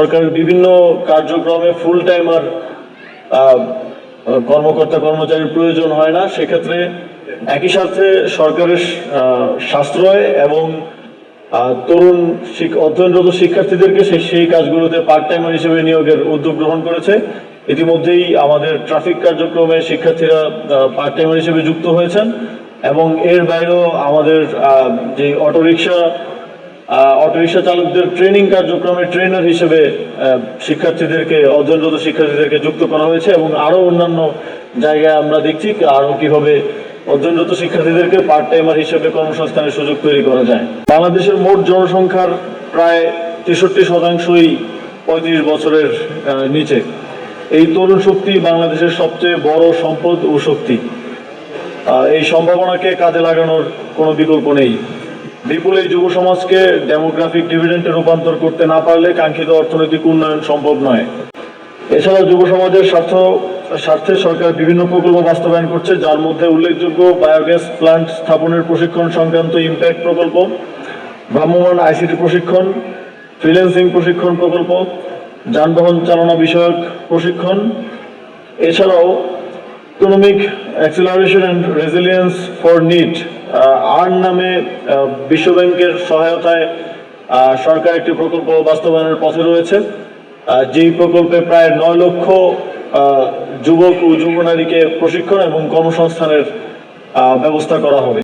সরকারের বিভিন্ন কার্যক্রমে ফুল টাইমার কর্মকর্তা কর্মচারীর প্রয়োজন হয় না। সেক্ষেত্রে একই সাথে সরকারের সাশ্রয় এবং তরুণ অধ্যয়নরত শিক্ষার্থীদেরকে সেই কাজগুলোতে পার্ট টাইমার হিসেবে নিয়োগের উদ্যোগ গ্রহণ করেছে। ইতিমধ্যেই আমাদের ট্রাফিক কার্যক্রমে শিক্ষার্থীরা পার্ট টাইমার হিসেবে যুক্ত হয়েছেন এবং এর বাইরেও আমাদের যে অটোরিকশা অটোরিকশা চালকদের ট্রেনিং কার্যক্রমে ট্রেনার হিসেবে শিক্ষার্থীদেরকে, অধ্যয়নরত শিক্ষার্থীদেরকে যুক্ত করা হয়েছে এবং আরও অন্যান্য জায়গায় আমরা দেখছি আরও কীভাবে অধ্যয়নরত শিক্ষার্থীদেরকে পার্ট টাইমার হিসেবে কর্মসংস্থানের সুযোগ তৈরি করা যায়। বাংলাদেশের মোট জনসংখ্যার প্রায় তেষট্টি শতাংশই পঁয়ত্রিশ বছরের নিচে। এই তরুণ শক্তি বাংলাদেশের সবচেয়ে বড় সম্পদ ও শক্তি। এই সম্ভাবনাকে কাজে লাগানোর কোনো বিকল্প নেই। বিপুল এই যুব সমাজকে ডেমোগ্রাফিক ডিভিডেন্টে রূপান্তর করতে না পারলে কাঙ্ক্ষিত অর্থনৈতিক উন্নয়ন সম্ভব নয়। এছাড়া যুব সমাজের স্বার্থ, স্বার্থে সরকার বিভিন্ন প্রকল্প বাস্তবায়ন করছে, যার মধ্যে উল্লেখযোগ্য বায়োগ্যাস প্ল্যান্ট স্থাপনের প্রশিক্ষণ সংক্রান্ত ইম্প্যাক্ট প্রকল্প, ভ্রাম্যমাণ আইসিটি প্রশিক্ষণ ফ্রিল্যান্সিং প্রশিক্ষণ প্রকল্প, যানবাহন চালনা বিষয়ক প্রশিক্ষণ, এছাড়াও economic acceleration and resilience for NEET EARN নামে বিশ্ব বিশ্বব্যাংকের সহায়তায় সরকার একটি প্রকল্প বাস্তবায়নের পথে রয়েছে। যেই প্রকল্পে প্রায় নয় লক্ষ যুবক ও যুব নারীকে প্রশিক্ষণ এবং কর্মসংস্থানের ব্যবস্থা করা হবে।